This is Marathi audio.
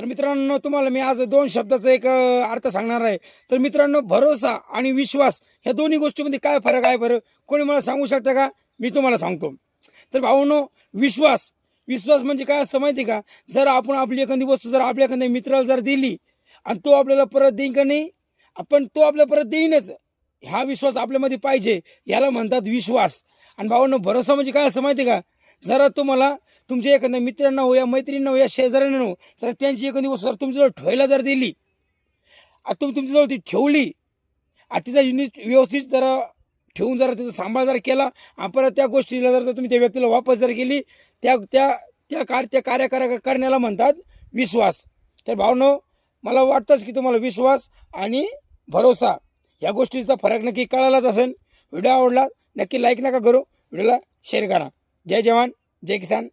तर मित्रांनो तुम्हाला मी आज दोन शब्दाचा एक अर्थ सांगणार आहे. तर मित्रांनो भरोसा आणि विश्वास ह्या दोन्ही गोष्टीमध्ये काय फरक आहे बरं? कोणी मला सांगू शकतं का? मी तुम्हाला सांगतो. तर भाऊनो विश्वास. विश्वास म्हणजे काय असतं माहिती का? जर आपण आपली एखादी वस्तू जर आपल्या एखाद्या मित्राला जर दिली आणि तो आपल्याला परत देईन का नाही? आपण तो आपल्याला परत देईनच. हा विश्वास आपल्यामध्ये पाहिजे. याला म्हणतात विश्वास. आणि भावांनो भरोसा म्हणजे काय असतं माहिती का? जरा तुम्हाला तुमच्या एखाद्या मित्रांना हो या मैत्रिणींना हो या शेजाऱ्यांना हो जर त्यांची एखादी वस्तू जर तुमच्याजवळ ठेवायला जर दिली आता तुम्ही तुमच्याजवळ ती ठेवली आता तिचा युनिट व्यवस्थित जरा ठेवून जरा त्याचा सांभाळ जर केला परत त्या गोष्टीला जर तुम्ही त्या व्यक्तीला वापस जर केली त्या त्या त्या कार त्या कार्य करण्याला म्हणतात विश्वास. तर भावनो मला वाटतंच की तुम्हाला विश्वास आणि भरोसा या गोष्टीचा फरक नक्की कळालाच असेल. व्हिडिओ आवडला नक्की लाईक नका करू व्हिडिओला शेअर करा. जय जवान जय किसान.